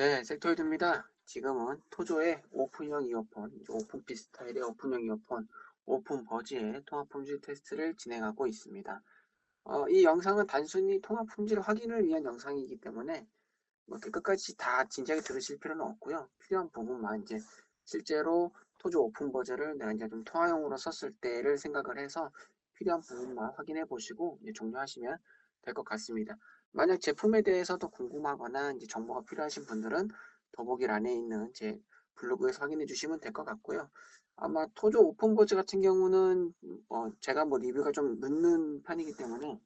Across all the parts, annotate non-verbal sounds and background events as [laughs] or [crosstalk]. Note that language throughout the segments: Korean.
네, 섹터이드입니다. 지금은 토조의 오픈형 이어폰, 오픈핏 스타일의 오픈형 이어폰, 오픈 버즈의 통합 품질 테스트를 진행하고 있습니다. 어, 이 영상은 단순히 통합 품질 확인을 위한 영상이기 때문에 뭐 끝까지 다 진지하게 들으실 필요는 없고요. 필요한 부분만 이제 실제로 토조 오픈 버즈를 내가 이제 좀 통화용으로 썼을 때를 생각을 해서 필요한 부분만 확인해 보시고 종료하시면 될 것 같습니다. 만약 제품에 대해서도 궁금하거나 이제 정보가 필요하신 분들은 더보기란에 있는 제 블로그에서 확인해 주시면 될 것 같고요. 아마 토조 오픈보즈 같은 경우는 어 제가 뭐 리뷰가 좀 늦는 편이기 때문에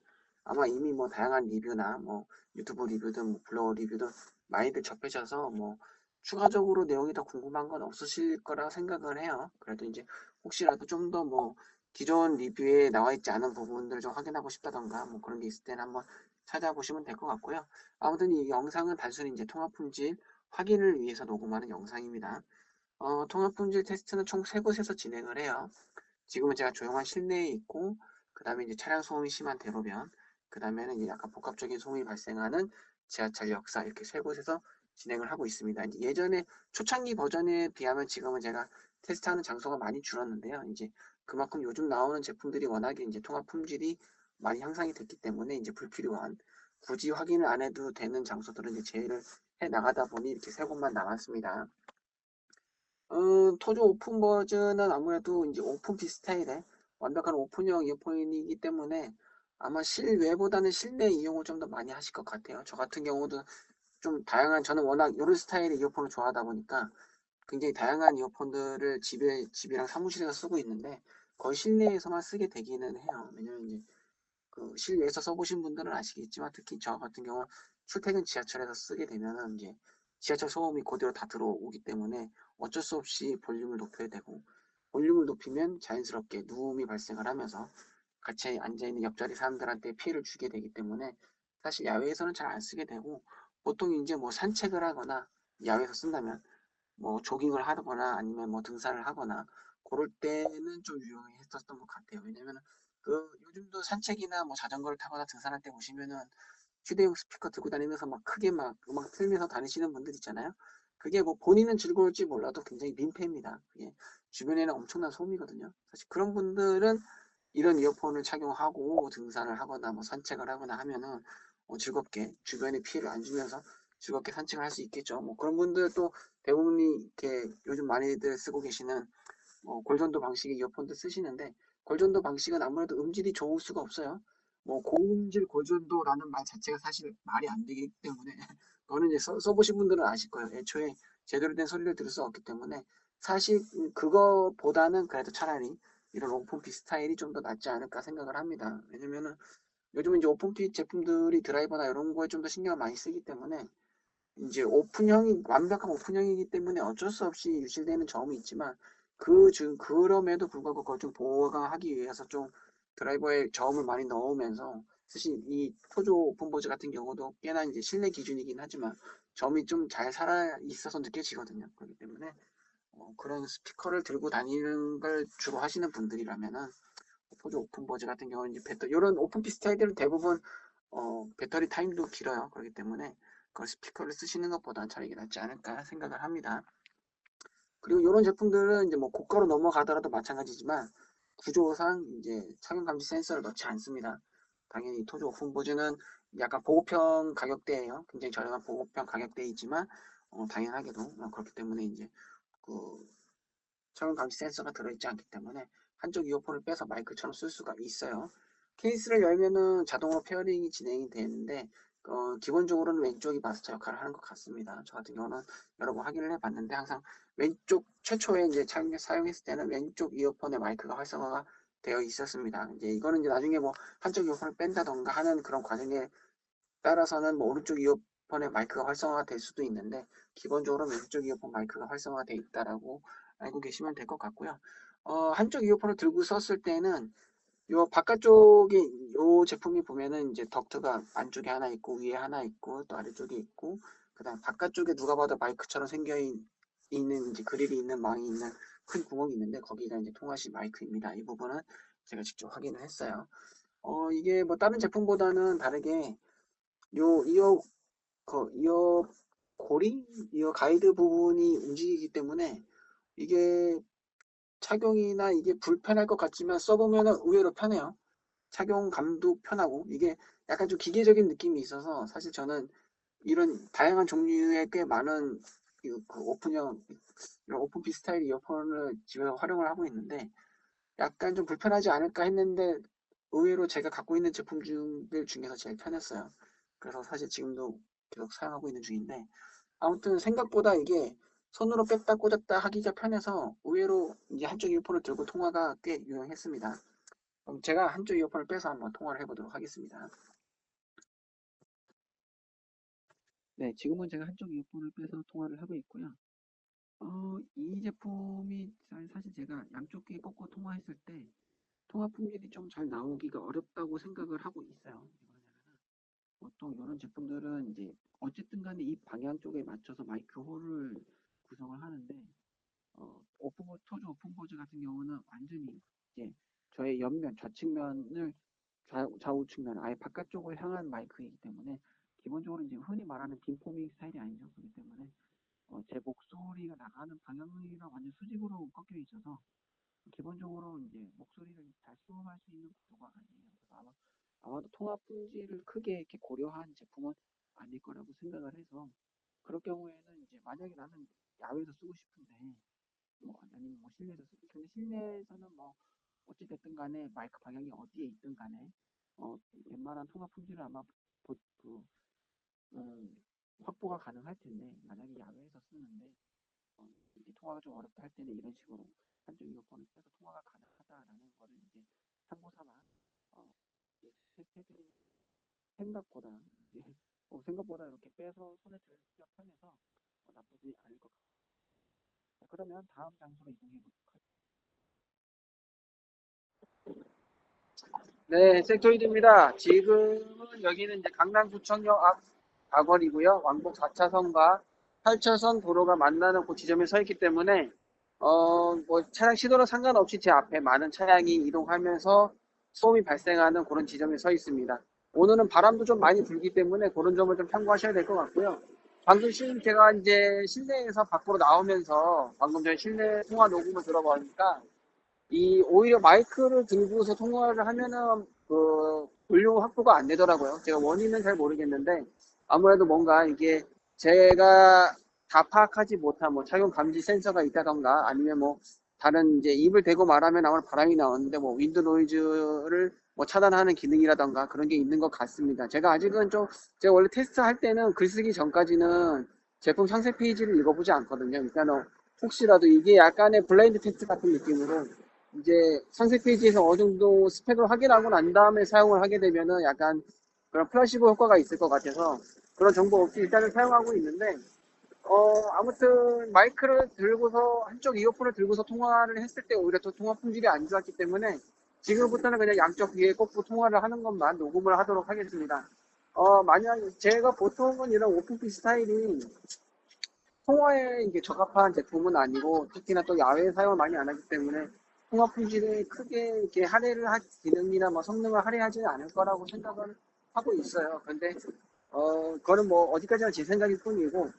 아마 이미 뭐 다양한 리뷰나 뭐 유튜브 리뷰든 뭐 블로그 리뷰든 많이들 접해셔서 뭐 추가적으로 내용이 더 궁금한 건 없으실 거라 생각을 해요. 그래도 이제 혹시라도 좀 더 뭐 기존 리뷰에 나와 있지 않은 부분들을 좀 확인하고 싶다던가 뭐 그런 게 있을 때는 한번 찾아보시면 될 것 같고요. 아무튼 이 영상은 단순히 이제 통합 품질 확인을 위해서 녹음하는 영상입니다. 어, 통합 품질 테스트는 총세 곳에서 진행을 해요. 지금은 제가 조용한 실내에 있고, 그 다음에 이제 차량 소음이 심한 대로변, 그 다음에는 이제 약간 복합적인 소음이 발생하는 지하철 역사 이렇게 세 곳에서 진행을 하고 있습니다. 예전에 초창기 버전에 비하면 지금은 제가 테스트하는 장소가 많이 줄었는데요. 이제 그만큼 요즘 나오는 제품들이 워낙에 이제 통합 품질이 많이 향상이 됐기 때문에 이제 불필요한 굳이 확인을 안 해도 되는 장소들은 이제 제외를 해 나가다 보니 이렇게 세 곳만 남았습니다. 어, 토조 오픈 버전은 아무래도 이제 오픈 비스타일의 완벽한 오픈형 이어폰이기 때문에 아마 실외보다는 실내 이용을 좀 더 많이 하실 것 같아요. 저 같은 경우도 좀 다양한 저는 워낙 이런 스타일의 이어폰을 좋아하다 보니까 굉장히 다양한 이어폰들을 집에 집이랑 사무실에서 쓰고 있는데 거의 실내에서만 쓰게 되기는 해요. 왜냐면 이제 그 실내에서 써보신 분들은 아시겠지만 특히 저 같은 경우 출퇴근 지하철에서 쓰게 되면은 이제 지하철 소음이 그대로 다 들어오기 때문에 어쩔 수 없이 볼륨을 높여야 되고 볼륨을 높이면 자연스럽게 누움이 발생을 하면서 같이 앉아있는 옆자리 사람들한테 피해를 주게 되기 때문에 사실 야외에서는 잘 안 쓰게 되고 보통 이제 뭐 산책을 하거나 야외에서 쓴다면 뭐 조깅을 하거나 아니면 뭐 등산을 하거나 그럴 때는 좀 유용했었던 것 같아요. 왜냐면 그 요즘도 산책이나 뭐 자전거를 타거나 등산할 때 보시면은 휴대용 스피커 들고 다니면서 막 크게 막 음악 틀면서 다니시는 분들 있잖아요. 그게 뭐 본인은 즐거울지 몰라도 굉장히 민폐입니다. 그게 주변에는 엄청난 소음이거든요. 사실 그런 분들은 이런 이어폰을 착용하고 등산을 하거나 뭐 산책을 하거나 하면은 뭐 즐겁게 주변에 피해를 안 주면서 즐겁게 산책을 할 수 있겠죠. 뭐 그런 분들 또 대부분이 이렇게 요즘 많이들 쓰고 계시는 뭐 골전도 방식의 이어폰도 쓰시는데 골전도 방식은 아무래도 음질이 좋을 수가 없어요. 뭐 고음질 골전도라는 말 자체가 사실 말이 안 되기 때문에 [laughs] 그거는 이제 써, 써보신 분들은 아실 거예요. 애초에 제대로 된 소리를 들을 수 없기 때문에 사실 그거보다는 그래도 차라리 이런 오픈핏 스타일이 좀 더 낫지 않을까 생각을 합니다. 왜냐면은 요즘 이제 오픈핏 제품들이 드라이버나 이런 거에 좀 더 신경을 많이 쓰기 때문에 이제 오픈형이 완벽한 오픈형이기 때문에 어쩔 수 없이 유실되는 점이 있지만 그 중, 그럼에도 불구하고 그걸 좀 보강하기 위해서 좀 드라이버에 저음을 많이 넣으면서 사실 이 토조 오픈보즈 같은 경우도 꽤나 이제 실내 기준이긴 하지만 점이 좀 잘 살아 있어서 느껴지거든요. 그렇기 때문에 어, 그런 스피커를 들고 다니는 걸 주로 하시는 분들이라면은 토조 오픈보즈 같은 경우는 이제 배터 이런 오픈피 스타일들은 대부분 어, 배터리 타임도 길어요. 그렇기 때문에 그 스피커를 쓰시는 것보다 차라리 낫지 않을까 생각을 합니다. 그리고 이런 제품들은 이제 뭐 고가로 넘어가더라도 마찬가지지만 구조상 이제 착용 감지 센서를 넣지 않습니다. 당연히 토조 오픈 보즈는 약간 보급형 가격대예요. 굉장히 저렴한 보급형 가격대이지만 어, 당연하게도 어, 그렇기 때문에 이제 그 착용 감지 센서가 들어있지 않기 때문에 한쪽 이어폰을 빼서 마이크처럼 쓸 수가 있어요. 케이스를 열면은 자동으로 페어링이 진행이 되는데 어, 기본적으로는 왼쪽이 마스터 역할을 하는 것 같습니다. 저 같은 경우는 여러 번 확인을 해봤는데 항상 왼쪽 최초에 이제 사용했을 때는 왼쪽 이어폰에 마이크가 활성화가 되어 있었습니다. 이제 이거는 이제 나중에 뭐 한쪽 이어폰을 뺀다던가 하는 그런 과정에 따라서는 뭐 오른쪽 이어폰에 마이크가 활성화가 될 수도 있는데 기본적으로 왼쪽 이어폰 마이크가 활성화가 되어 있다라고 알고 계시면 될 것 같고요. 어, 한쪽 이어폰을 들고 썼을 때는 요 바깥쪽에 요 제품이 보면은 이제 덕트가 안쪽에 하나 있고 위에 하나 있고 또 아래쪽에 있고 그다음 바깥쪽에 누가 봐도 마이크처럼 생겨 있는 이제 그릴이 있는 망이 있는 큰 구멍이 있는데 거기가 이제 통화시 마이크입니다. 이 부분은 제가 직접 확인을 했어요. 어 이게 뭐 다른 제품보다는 다르게 요 이어 그 이어 고리, 이 가이드 부분이 움직이기 때문에 이게 착용이나 이게 불편할 것 같지만 써보면 의외로 편해요. 착용감도 편하고 이게 약간 좀 기계적인 느낌이 있어서 사실 저는 이런 다양한 종류의 꽤 많은 이- 그 오픈형 이런 오픈피 스타일 이어폰을 집에서 활용을 하고 있는데 약간 좀 불편하지 않을까 했는데 의외로 제가 갖고 있는 제품들 중에서 제일 편했어요. 그래서 사실 지금도 계속 사용하고 있는 중인데 아무튼 생각보다 이게 손으로 뺐다 꽂았다 하기가 편해서 의외로 이제 한쪽 이어폰을 들고 통화가 꽤 유용했습니다. 그럼 제가 한쪽 이어폰을 빼서 한번 통화를 해보도록 하겠습니다. 네, 지금은 제가 한쪽 이어폰을 빼서 통화를 하고 있고요. 어, 이 제품이 사- 사실 제가 양쪽 귀에 꽂고 통화했을 때 통화 품질이 좀 잘 나오기가 어렵다고 생각을 하고 있어요. 보통 이런 제품들은 이제 어쨌든 간에 이 방향 쪽에 맞춰서 마이크 홀을 구성을 하는데 어, 오픈보, 토조 오픈보즈 같은 경우는 완전히 이제 저의 옆면, 좌측면을 좌, 좌우 측면, 아예 바깥쪽을 향한 마이크이기 때문에 기본적으로 이제 흔히 말하는 빔포밍 스타일이 아니죠. 그렇기 때문에 어, 제 목소리가 나가는 방향이랑 완전 수직으로 꺾여 있어서 기본적으로 이제 목소리를 잘 수음할 수 있는 구도가 아니에요. 그래서 아마, 아마도 통화 품질을 크게 이렇게 고려한 제품은 아닐 거라고 생각을 해서 그럴 경우에는 이제 만약에 나는 야외에서 쓰고 싶은데 뭐 아니면 뭐 실내에서 쓰고 싶은데 실내에서는 뭐 어찌 됐든 간에 마이크 방향이 어디에 있든 간에 어, 웬만한 통화 품질을 아마 보, 그, 음, 확보가 가능할 텐데 만약에 야외에서 쓰는데 어, 이게 통화가 좀 어렵다 할 때는 이런 식으로 한쪽 이어폰을 빼서 통화가 가능하다라는 거를 이제 참고 삼아 어, 해드린 생각보다 이제 어, 생각보다 이렇게 빼서 손에 들기가 편해서 어, 나쁘지 않을 것 같아요. 자, 그러면 다음 장소로 이동해 하겠습니다. 네, 섹토이드입니다. 지금은 여기는 이제 강남구청역 앞 가거리고요. 왕복 4차선과 8차선 도로가 만나는 그 지점에 서 있기 때문에 어, 뭐 차량 시도랑 상관없이 제 앞에 많은 차량이 이동하면서 소음이 발생하는 그런 지점에 서 있습니다. 오늘은 바람도 좀 많이 불기 때문에 그런 점을 좀 참고하셔야 될 것 같고요. 방금 실 제가 이제 실내에서 밖으로 나오면서 방금 전에 실내 통화 녹음을 들어보니까 이 오히려 마이크를 들고서 통화를 하면은 그 볼륨 확보가 안 되더라고요. 제가 원인은 잘 모르겠는데 아무래도 뭔가 이게 제가 다 파악하지 못한 뭐 착용 감지 센서가 있다던가 아니면 뭐 다른 이제 입을 대고 말하면 아무래도 바람이 나오는데 뭐 윈드 노이즈를 뭐 차단하는 기능이라던가 그런 게 있는 것 같습니다. 제가 아직은 좀 제가 원래 테스트 할 때는 글 쓰기 전까지는 제품 상세 페이지를 읽어보지 않거든요. 일단 은 혹시라도 이게 약간의 블라인드 테스트 같은 느낌으로 이제 상세 페이지에서 어느 정도 스펙을 확인하고 난 다음에 사용을 하게 되면은 약간 그런 플라시보 효과가 있을 것 같아서 그런 정보 없이 일단은 사용하고 있는데 어 아무튼 마이크를 들고서 한쪽 이어폰을 들고서 통화를 했을 때 오히려 더 통화 품질이 안 좋았기 때문에 지금부터는 그냥 양쪽 귀에 꽂고 통화를 하는 것만 녹음을 하도록 하겠습니다. 어 만약 제가 보통은 이런 오픈피 스타일이 통화에 이게 적합한 제품은 아니고 특히나 또 야외 사용을 많이 안 하기 때문에 통화 품질을 크게 이렇게 할애를 할 기능이나 뭐 성능을 할애하지는 않을 거라고 생각을 하고 있어요. 근데 어 그거는 뭐 어디까지나 제 생각일 뿐이고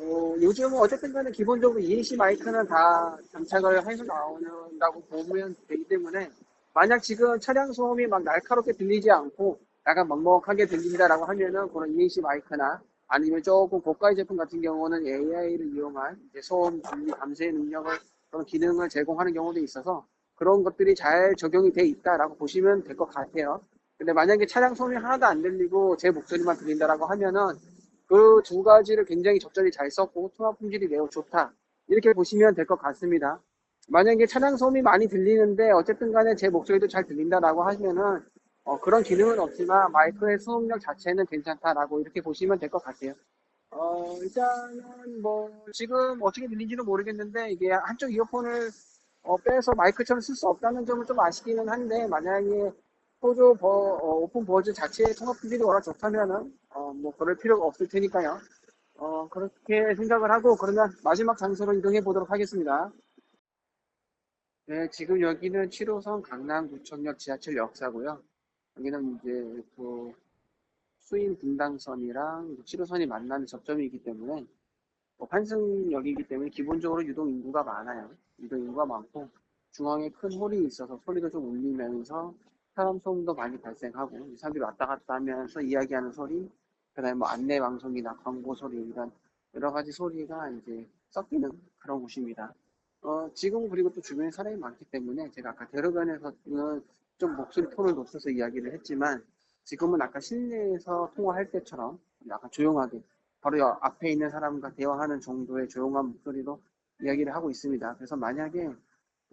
어, 요즘은 어쨌든 간에 기본적으로 EAC 마이크는 다 장착을 해서 나온다고 보면 되기 때문에 만약 지금 차량 소음이 막 날카롭게 들리지 않고 약간 먹먹하게 들린다라고 하면은 그런 EAC 마이크나 아니면 조금 고가의 제품 같은 경우는 AI를 이용한 소음 감쇄 능력을 그런 기능을 제공하는 경우도 있어서 그런 것들이 잘 적용이 돼 있다라고 보시면 될 것 같아요. 근데 만약에 차량 소음이 하나도 안 들리고 제 목소리만 들린다라고 하면은 그 두 가지를 굉장히 적절히 잘 썼고 통화 품질이 매우 좋다. 이렇게 보시면 될 것 같습니다. 만약에 차량 소음이 많이 들리는데 어쨌든 간에 제 목소리도 잘 들린다라고 하시면은 어, 그런 기능은 없지만 마이크의 소음력 자체는 괜찮다라고 이렇게 보시면 될 것 같아요. 어, 일단은 뭐 지금 어떻게 들린지는 모르겠는데 이게 한쪽 이어폰을 어, 빼서 마이크처럼 쓸 수 없다는 점은 좀 아쉽기는 한데 만약에 포조 버, 어, 오픈 버즈 자체의 통합 품질이 워낙 좋다면은 어, 뭐 그럴 필요가 없을 테니까요. 어, 그렇게 생각을 하고 그러면 마지막 장소로 이동해 보도록 하겠습니다. 네, 지금 여기는 7호선 강남구청역 지하철 역사고요. 여기는 이제 그 수인 분당선이랑 7호선이 만나는 접점이기 때문에 뭐 환승역이기 때문에 기본적으로 유동 인구가 많아요. 유동 인구가 많고 중앙에 큰 홀이 있어서 소리도 좀 울리면서 사람 소음도 많이 발생하고 사람들이 왔다 갔다 하면서 이야기하는 소리, 그다음에 뭐 안내 방송이나 광고 소리 이런 여러 가지 소리가 이제 섞이는 그런 곳입니다. 어, 지금 그리고 또 주변에 사람이 많기 때문에 제가 아까 대로변에서는 좀 목소리 톤을 높여서 이야기를 했지만 지금은 아까 실내에서 통화할 때처럼 약간 조용하게 바로 여- 앞에 있는 사람과 대화하는 정도의 조용한 목소리로 이야기를 하고 있습니다. 그래서 만약에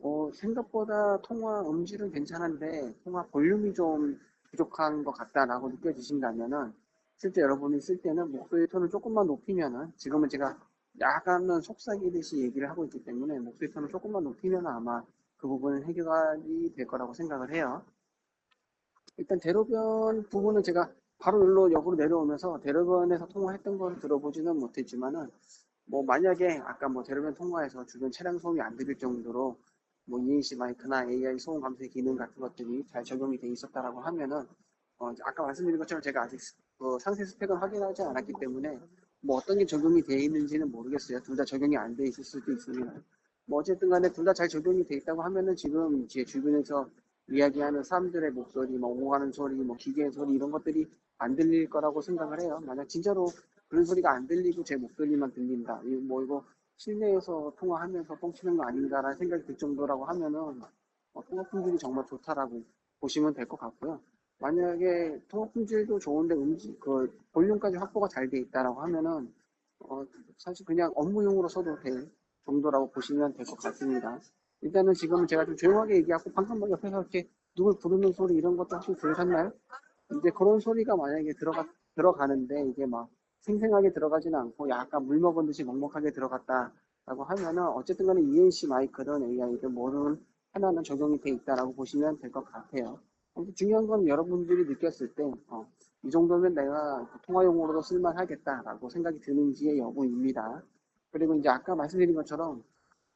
어, 생각보다 통화 음질은 괜찮은데 통화 볼륨이 좀 부족한 것 같다라고 느껴지신다면은 실제 여러분이 쓸 때는 목소리 톤을 조금만 높이면은 지금은 제가 약간은 속삭이듯이 얘기를 하고 있기 때문에 목소리 톤을 조금만 높이면 아마 그 부분은 해결이 될 거라고 생각을 해요. 일단 대로변 부분은 제가 바로 여기로 역으로 내려오면서 대로변에서 통화했던 걸 들어보지는 못했지만은 뭐 만약에 아까 뭐 대로변 통화에서 주변 차량 소음이 안 들릴 정도로 뭐 ENC 마이크나 AI 소음 감쇄 기능 같은 것들이 잘 적용이 돼 있었다라고 하면은 어 아까 말씀드린 것처럼 제가 아직 스- 그 상세 스펙은 확인하지 않았기 때문에 뭐 어떤 게 적용이 돼 있는지는 모르겠어요. 둘 다 적용이 안 돼 있을 수도 있습니다. 뭐 어쨌든 간에 둘 다 잘 적용이 돼 있다고 하면은 지금 제 주변에서 이야기하는 사람들의 목소리, 뭐 오가는 소리, 뭐 기계의 소리 이런 것들이 안 들릴 거라고 생각을 해요. 만약 진짜로 그런 소리가 안 들리고 제 목소리만 들린다. 뭐 이거 실내에서 통화하면서 뻥치는 거 아닌가라는 생각이 들 정도라고 하면은 어, 통화 품질이 정말 좋다라고 보시면 될 것 같고요. 만약에 통화 품질도 좋은데 음질 그 볼륨까지 확보가 잘 돼 있다라고 하면은 어, 사실 그냥 업무용으로 써도 될 정도라고 보시면 될 것 같습니다. 일단은 지금 제가 좀 조용하게 얘기하고 방금 뭐 옆에서 이렇게 누굴 부르는 소리 이런 것도 혹시 들으셨나요? 이제 그런 소리가 만약에 들어가 들어가는데 이게 막 생생하게 들어가지는 않고 약간 물 먹은 듯이 먹먹하게 들어갔다라고 하면은 어쨌든 간에 ENC 마이크든 AI든 뭐든 하나는 적용이 돼 있다라고 보시면 될 것 같아요. 근데 중요한 건 여러분들이 느꼈을 때, 어, 이 정도면 내가 통화용으로도 쓸만하겠다라고 생각이 드는지의 여부입니다. 그리고 이제 아까 말씀드린 것처럼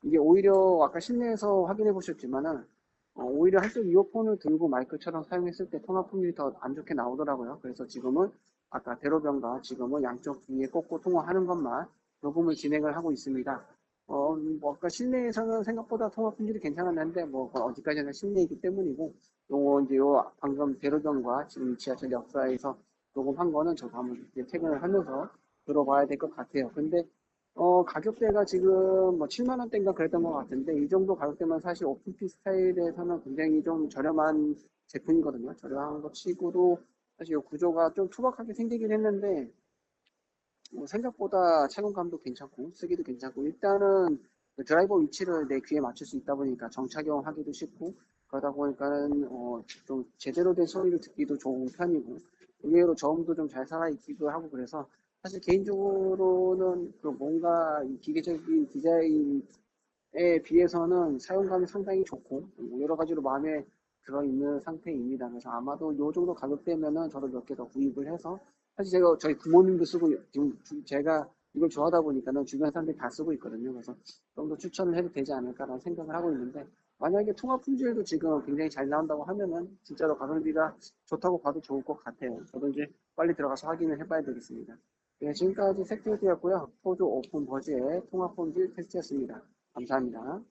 이게 오히려 아까 실내에서 확인해 보셨지만은 어, 오히려 한쪽 이어폰을 들고 마이크처럼 사용했을 때 통화 품질이 더 안 좋게 나오더라고요. 그래서 지금은 아까 대로변과 지금은 양쪽 귀에 꽂고 통화하는 것만 녹음을 진행을 하고 있습니다. 어, 뭐 아까 실내에서는 생각보다 통화 품질이 괜찮았는데 뭐 그건 어디까지나 실내이기 때문이고 요 이제 요 방금 대로변과 지금 지하철 역사에서 녹음한 거는 저도 한번 이제 퇴근을 하면서 들어봐야 될 것 같아요. 근데 어, 가격대가 지금 뭐 7만 원대인가 그랬던 것 같은데 이 정도 가격대면 사실 오픈피 스타일에서는 굉장히 좀 저렴한 제품이거든요. 저렴한 거 치고도 사실 이 구조가 좀 투박하게 생기긴 했는데 뭐 생각보다 착용감도 괜찮고 쓰기도 괜찮고 일단은 그 드라이버 위치를 내 귀에 맞출 수 있다 보니까 정착용 하기도 쉽고 그러다 보니까는 어, 좀 제대로 된 소리를 듣기도 좋은 편이고 의외로 저음도 좀 잘 살아있기도 하고 그래서 사실 개인적으로는 그 뭔가 이 기계적인 디자인에 비해서는 사용감이 상당히 좋고 뭐 여러 가지로 마음에 들어있는 상태입니다. 그래서 아마도 이 정도 가격대면은 저도 몇 개 더 구입을 해서 사실 제가 저희 부모님도 쓰고 지금 주- 제가 이걸 좋아하다 보니까는 주변 사람들이 다 쓰고 있거든요. 그래서 좀 더 추천을 해도 되지 않을까라는 생각을 하고 있는데 만약에 통화 품질도 지금 굉장히 잘 나온다고 하면은 진짜로 가성비가 좋다고 봐도 좋을 것 같아요. 저도 이제 빨리 들어가서 확인을 해봐야 되겠습니다. 네, 지금까지 섹트였고요. 포조 오픈 버즈의 통화 품질 테스트였습니다. 감사합니다.